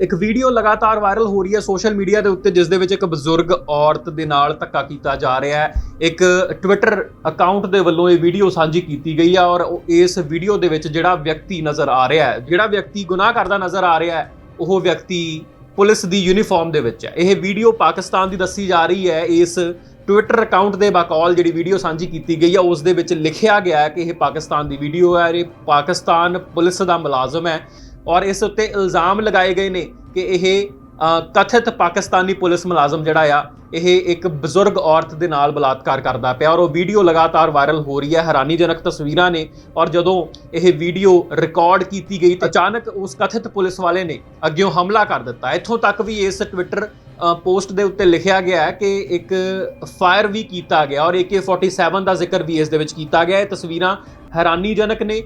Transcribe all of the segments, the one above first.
ਇੱਕ ਵੀਡੀਓ ਲਗਾਤਾਰ ਵਾਇਰਲ ਹੋ ਰਹੀ ਹੈ ਸੋਸ਼ਲ ਮੀਡੀਆ ਦੇ ਉੱਤੇ, ਜਿਸ ਦੇ ਵਿੱਚ ਇੱਕ ਬਜ਼ੁਰਗ ਔਰਤ ਦੇ ਨਾਲ ਧੱਕਾ ਕੀਤਾ ਜਾ ਰਿਹਾ ਹੈ। ਇੱਕ ਟਵਿੱਟਰ ਅਕਾਊਂਟ ਦੇ ਵੱਲੋਂ ਇਹ ਵੀਡੀਓ ਸਾਂਝੀ ਕੀਤੀ ਗਈ ਹੈ ਔਰ ਇਸ ਵੀਡੀਓ ਦੇ ਵਿੱਚ ਜਿਹੜਾ ਵਿਅਕਤੀ ਨਜ਼ਰ ਆ ਰਿਹਾ ਹੈ, ਜਿਹੜਾ ਵਿਅਕਤੀ ਗੁਨਾਹ ਕਰਦਾ ਨਜ਼ਰ ਆ ਰਿਹਾ ਹੈ, ਉਹ ਵਿਅਕਤੀ ਪੁਲਿਸ ਦੀ ਯੂਨੀਫਾਰਮ ਦੇ ਵਿੱਚ ਹੈ। ਇਹ ਵੀਡੀਓ ਪਾਕਿਸਤਾਨ ਦੀ ਦੱਸੀ ਜਾ ਰਹੀ ਹੈ। ਇਸ ਟਵਿੱਟਰ ਅਕਾਊਂਟ ਦੇ ਬਕੌਲ ਜਿਹੜੀ ਵੀਡੀਓ ਸਾਂਝੀ ਕੀਤੀ ਗਈ ਹੈ, ਉਸ ਦੇ ਵਿੱਚ ਲਿਖਿਆ ਗਿਆ ਹੈ ਕਿ ਇਹ ਪਾਕਿਸਤਾਨ ਦੀ ਵੀਡੀਓ ਹੈ ਇਹ ਪਾਕਿਸਤਾਨ ਪੁਲਿਸ ਦਾ ਮੁਲਾਜ਼ਮ ਹੈ। ਔਰ ਇਸ ਉੱਤੇ ਇਲਜ਼ਾਮ ਲਗਾਏ ਗਏ ਨੇ ਕਿ ਇਹ ਕਥਿਤ ਪਾਕਿਸਤਾਨੀ ਪੁਲਿਸ ਮੁਲਾਜ਼ਮ ਜਿਹੜਾ ਆ, ਇਹ ਇੱਕ ਬਜ਼ੁਰਗ ਔਰਤ ਦੇ ਨਾਲ ਬਲਾਤਕਾਰ ਕਰਦਾ ਪਿਆ ਔਰ ਉਹ ਵੀਡੀਓ ਲਗਾਤਾਰ ਵਾਇਰਲ ਹੋ ਰਹੀ ਹੈ, ਹੈਰਾਨੀਜਨਕ ਤਸਵੀਰਾਂ ਨੇ ਔਰ ਜਦੋਂ ਇਹ ਵੀਡੀਓ ਰਿਕਾਰਡ ਕੀਤੀ ਗਈ ਤਾਂ ਅਚਾਨਕ ਉਸ ਕਥਿਤ ਪੁਲਿਸ ਵਾਲੇ ਨੇ ਅੱਗਿਓਂ ਹਮਲਾ ਕਰ ਦਿੱਤਾ। ਇੱਥੋਂ ਤੱਕ ਵੀ ਇਸ ਟਵਿੱਟਰ ਪੋਸਟ ਦੇ ਉੱਤੇ ਲਿਖਿਆ ਗਿਆ ਹੈ ਕਿ ਇੱਕ ਫਾਇਰ ਵੀ ਕੀਤਾ ਗਿਆ ਔਰ AK47 ਦਾ ਜ਼ਿਕਰ ਵੀ ਇਸ ਦੇ ਵਿੱਚ ਕੀਤਾ ਗਿਆ। ਇਹ ਤਸਵੀਰਾਂ ਹੈਰਾਨੀਜਨਕ ਨੇ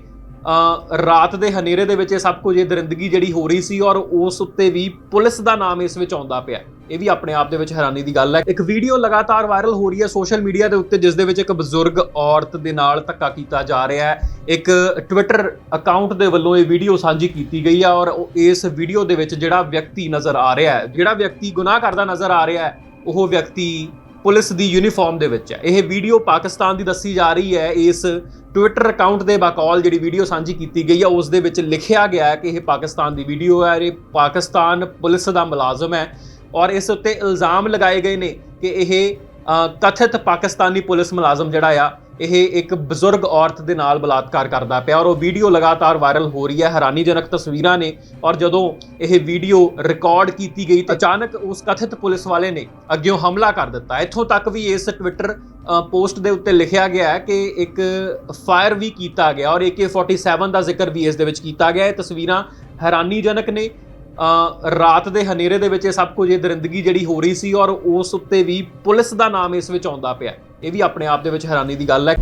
ਰਾਤ ਦੇ ਹਨੇਰੇ ਦੇ ਵਿੱਚ ਇਹ ਸਭ ਕੁਝ ਇਹ ਦਰਿੰਦਗੀ ਜਿਹੜੀ ਹੋ ਰਹੀ ਸੀ ਔਰ ਉਸ ਉੱਤੇ ਵੀ ਪੁਲਿਸ ਦਾ ਨਾਮ ਇਸ ਵਿੱਚ ਆਉਂਦਾ ਪਿਆ ਇਹ ਵੀ ਆਪਣੇ ਆਪ ਦੇ ਵਿੱਚ ਹੈਰਾਨੀ ਦੀ ਗੱਲ ਹੈ। ਇੱਕ ਵੀਡੀਓ ਲਗਾਤਾਰ ਵਾਇਰਲ ਹੋ ਰਹੀ ਹੈ ਸੋਸ਼ਲ ਮੀਡੀਆ ਦੇ ਉੱਤੇ, ਜਿਸ ਦੇ ਵਿੱਚ ਇੱਕ ਬਜ਼ੁਰਗ ਔਰਤ ਦੇ ਨਾਲ ਧੱਕਾ ਕੀਤਾ ਜਾ ਰਿਹਾ ਹੈ। ਇੱਕ ਟਵਿੱਟਰ ਅਕਾਊਂਟ ਦੇ ਵੱਲੋਂ ਇਹ ਵੀਡੀਓ ਸਾਂਝੀ ਕੀਤੀ ਗਈ ਹੈ ਔਰ ਇਸ ਵੀਡੀਓ ਦੇ ਵਿੱਚ ਜਿਹੜਾ ਵਿਅਕਤੀ ਨਜ਼ਰ ਆ ਰਿਹਾ ਹੈ, ਜਿਹੜਾ ਵਿਅਕਤੀ ਗੁਨਾਹ ਕਰਦਾ ਨਜ਼ਰ ਆ ਰਿਹਾ ਹੈ, ਉਹ ਵਿਅਕਤੀ ਪੁਲਿਸ ਦੀ ਯੂਨੀਫਾਰਮ ਦੇ ਵਿੱਚ ਹੈ। ਇਹ ਵੀਡੀਓ ਪਾਕਿਸਤਾਨ ਦੀ ਦੱਸੀ ਜਾ ਰਹੀ ਹੈ। ਇਸ ਟਵਿੱਟਰ ਅਕਾਊਂਟ ਦੇ ਬਕੌਲ ਜਿਹੜੀ ਵੀਡੀਓ ਸਾਂਝੀ ਕੀਤੀ ਗਈ ਹੈ, ਉਸ ਦੇ ਵਿੱਚ ਲਿਖਿਆ ਗਿਆ ਹੈ ਕਿ ਇਹ ਪਾਕਿਸਤਾਨ ਦੀ ਵੀਡੀਓ ਹੈ। ਇਹ ਪਾਕਿਸਤਾਨ ਪੁਲਿਸ ਦਾ ਮੁਲਾਜ਼ਮ ਹੈ ਔਰ ਇਸ ਉੱਤੇ ਇਲਜ਼ਾਮ ਲਗਾਏ ਗਏ ਨੇ ਕਿ ਇਹ ਕਥਿਤ ਪਾਕਿਸਤਾਨੀ ਪੁਲਿਸ ਮੁਲਾਜ਼ਮ ਜਿਹੜਾ ਆ ਇਹ ਇੱਕ ਬਜ਼ੁਰਗ ਔਰਤ ਦੇ ਨਾਲ ਬਲਾਤਕਾਰ ਕਰਦਾ ਪਿਆ ਔਰ ਉਹ ਵੀਡੀਓ ਲਗਾਤਾਰ ਵਾਇਰਲ ਹੋ ਰਹੀ ਹੈ। ਹੈਰਾਨੀਜਨਕ ਤਸਵੀਰਾਂ ਨੇ ਔਰ ਜਦੋਂ ਇਹ ਵੀਡੀਓ ਰਿਕਾਰਡ ਕੀਤੀ ਗਈ ਤਾਂ ਅਚਾਨਕ ਉਸ ਕਥਿਤ ਪੁਲਿਸ ਵਾਲੇ ਨੇ ਅੱਗਿਓਂ ਹਮਲਾ ਕਰ ਦਿੱਤਾ। ਇੱਥੋਂ ਤੱਕ ਵੀ ਇਸ ਟਵਿੱਟਰ ਪੋਸਟ ਦੇ ਉੱਤੇ ਲਿਖਿਆ ਗਿਆ ਹੈ ਕਿ ਇੱਕ ਫਾਇਰ ਵੀ ਕੀਤਾ ਗਿਆ ਔਰ AK47 ਦਾ ਜ਼ਿਕਰ ਵੀ ਇਸ ਦੇ ਵਿੱਚ ਕੀਤਾ ਗਿਆ। ਇਹ ਤਸਵੀਰਾਂ ਹੈਰਾਨੀਜਨਕ ਨੇ ਰਾਤ ਦੇ ਹਨੇਰੇ ਦੇ ਵਿੱਚ ਇਹ ਸਭ ਕੁਝ, ਇਹ ਦਰਿੰਦਗੀ ਜਿਹੜੀ ਹੋ ਰਹੀ ਸੀ ਔਰ ਉਸ ਉੱਤੇ ਵੀ ਪੁਲਿਸ ਦਾ ਨਾਮ ਇਸ ਵਿੱਚ ਆਉਂਦਾ ਪਿਆ ਇਹ ਵੀ ਆਪਣੇ ਆਪ ਦੇ ਵਿੱਚ ਹੈਰਾਨੀ ਦੀ ਗੱਲ ਹੈ।